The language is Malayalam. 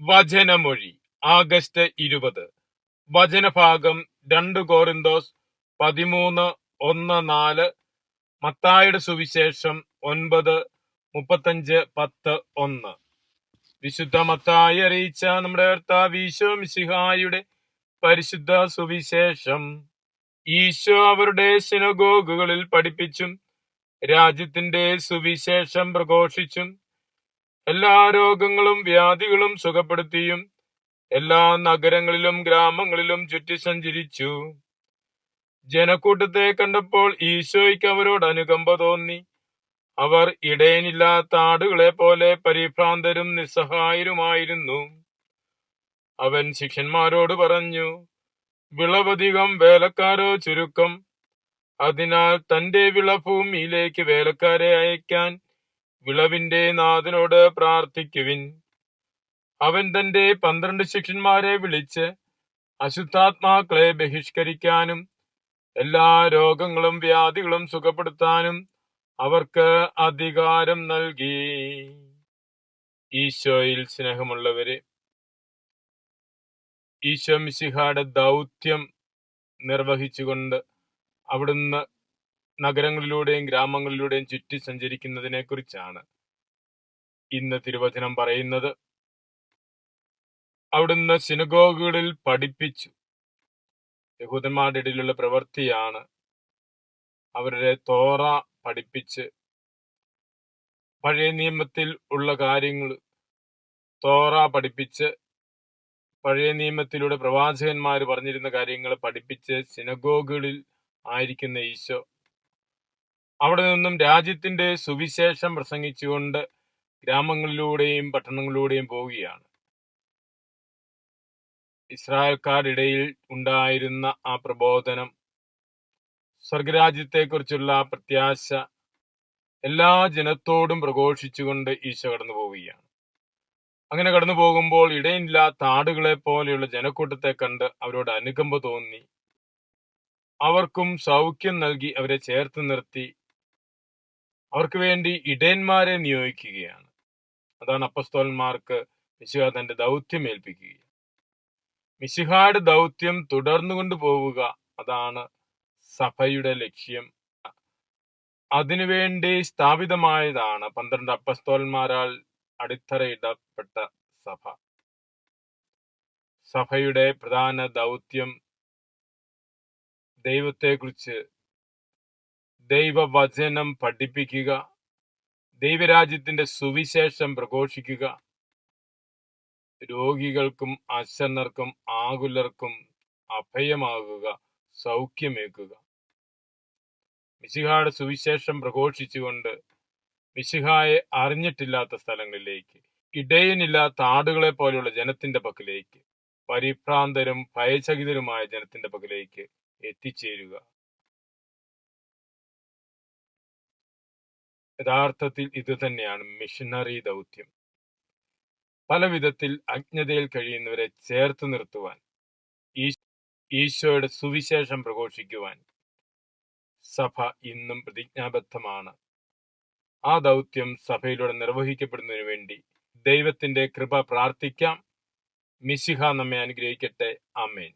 വചനമൊഴി ആഗസ്റ്റ് ഇരുപത്. വചനഭാഗം രണ്ട് കോറിന്തോസ് പതിമൂന്ന് ഒന്ന് നാല് മത്തായുടെ സുവിശേഷം ഒൻപത് മുപ്പത്തഞ്ച് പത്ത് ഒന്ന്. വിശുദ്ധ മത്തായി അറിയിച്ച നമ്മുടെ ഈശോ പരിശുദ്ധ സുവിശേഷം. ഈശോ അവരുടെ സിനഗോഗുകളിൽ പഠിപ്പിച്ചും രാജ്യത്തിന്റെ സുവിശേഷം പ്രഘോഷിച്ചും എല്ലാ രോഗങ്ങളും വ്യാധികളും സുഖപ്പെടുത്തിയും എല്ലാ നഗരങ്ങളിലും ഗ്രാമങ്ങളിലും ചുറ്റി സഞ്ചരിച്ചു. ജനക്കൂട്ടത്തെ കണ്ടപ്പോൾ ഈശോയ്ക്ക് അവരോട് അനുകമ്പ തോന്നി. അവർ ഇടയനില്ലാത്ത ആടുകളെ പോലെ പരിഭ്രാന്തരും നിസ്സഹായരുമായിരുന്നു. അവൻ ശിഷ്യന്മാരോട് പറഞ്ഞു വിളവധികം വേലക്കാരോ ചുരുക്കം. അതിനാൽ തന്റെ വിളഭൂമിയിലേക്ക് വേലക്കാരെ അയക്കാൻ വിളവിന്റെ നാഥനോട് പ്രാർത്ഥിക്കുവിൻ. അവൻ തന്റെ പന്ത്രണ്ട് ശിഷ്യന്മാരെ വിളിച്ച് അശുദ്ധാത്മാക്കളെ ബഹിഷ്കരിക്കാനും എല്ലാ രോഗങ്ങളും വ്യാധികളും സുഖപ്പെടുത്താനും അവർക്ക് അധികാരം നൽകി. ഈശോയിൽ സ്നേഹമുള്ളവരെ ഈശോ മിശിഹായുടെ ദൗത്യം നിർവഹിച്ചുകൊണ്ട് അവിടുന്ന് നഗരങ്ങളിലൂടെയും ഗ്രാമങ്ങളിലൂടെയും ചുറ്റി സഞ്ചരിക്കുന്നതിനെ കുറിച്ചാണ് ഇന്ന് തിരുവചനം പറയുന്നത്. അവിടുന്ന് സിനഗോഗുകളിൽ പഠിപ്പിച്ചു. യഹൂദന്മാരുടെ ഇടയിലുള്ള പ്രവൃത്തിയാണ് അവരുടെ തോറ പഠിപ്പിച്ച്. പഴയ നിയമത്തിൽ ഉള്ള കാര്യങ്ങൾ തോറ പഠിപ്പിച്ച് പഴയ നിയമത്തിലൂടെ പ്രവാചകന്മാർ പറഞ്ഞിരുന്ന കാര്യങ്ങൾ പഠിപ്പിച്ച് സിനഗോഗുകളിൽ ആയിരിക്കുന്ന ഈശോ അവിടെ നിന്നും രാജ്യത്തിന്റെ സുവിശേഷം പ്രസംഗിച്ചുകൊണ്ട് ഗ്രാമങ്ങളിലൂടെയും പട്ടണങ്ങളിലൂടെയും പോവുകയാണ്. ഇസ്രായേൽക്കാരുടെ ഇടയിൽ ഉണ്ടായിരുന്ന ആ പ്രബോധനം സ്വർഗരാജ്യത്തെക്കുറിച്ചുള്ള പ്രത്യാശ എല്ലാ ജനത്തോടും പ്രഘോഷിച്ചുകൊണ്ട് ഈശോ കടന്നു പോവുകയാണ്. അങ്ങനെ കടന്നു പോകുമ്പോൾ ഇടയില്ലാത്ത ആടുകളെ പോലെയുള്ള ജനക്കൂട്ടത്തെ കണ്ട് അവരോട് അനുകമ്പ തോന്നി. അവർക്കും സൗഖ്യം നൽകി അവരെ ചേർത്ത് നിർത്തി. അവർക്ക് വേണ്ടി ഇടയന്മാരെ നിയോഗിക്കുകയാണ്. അതാണ് അപ്പസ്തോലന്മാർക്ക് മിശിഹ തന്റെ ദൗത്യം ഏൽപ്പിക്കുക മിശിഹായുടെ ദൗത്യം തുടർന്നു കൊണ്ടുപോവുക അതാണ് സഭയുടെ ലക്ഷ്യം. അതിനുവേണ്ടി സ്ഥാപിതമായതാണ് പന്ത്രണ്ട് അപ്പസ്തോലന്മാരാൽ അടിത്തറയിടപ്പെട്ട സഭ. സഭയുടെ പ്രധാന ദൗത്യം ദൈവത്തെക്കുറിച്ച് ദൈവവചനം പഠിപ്പിക്കുക ദൈവരാജ്യത്തിന്റെ സുവിശേഷം പ്രഘോഷിക്കുക. രോഗികൾക്കും അശന്നർക്കും ആകുലർക്കും അഭയമാകുക സൗഖ്യമേക്കുക മിശിഹായുടെ സുവിശേഷം പ്രഘോഷിച്ചുകൊണ്ട് മിശിഹായെ അറിഞ്ഞിട്ടില്ലാത്ത സ്ഥലങ്ങളിലേക്ക് ഇടയനില്ലാത്ത ആടുകളെ പോലെയുള്ള ജനത്തിന്റെ പക്കലേക്ക് പരിഭ്രാന്തരും ഭയചകിതരുമായ ജനത്തിന്റെ പക്കലേക്ക് എത്തിച്ചേരുക. യഥാർത്ഥത്തിൽ ഇതുതന്നെയാണ് മിഷനറി ദൗത്യം. പല വിധത്തിൽ അജ്ഞതയിൽ കഴിയുന്നവരെ ചേർത്ത് നിർത്തുവാൻ ഈശോയുടെ സുവിശേഷം പ്രഘോഷിക്കുവാൻ സഭ ഇന്നും പ്രതിജ്ഞാബദ്ധമാണ്. ആ ദൗത്യം സഭയിലൂടെ നിർവഹിക്കപ്പെടുന്നതിനു വേണ്ടി ദൈവത്തിന്റെ കൃപ പ്രാർത്ഥിക്കാം. മിശിഹ നമ്മെ അനുഗ്രഹിക്കട്ടെ. അമേൻ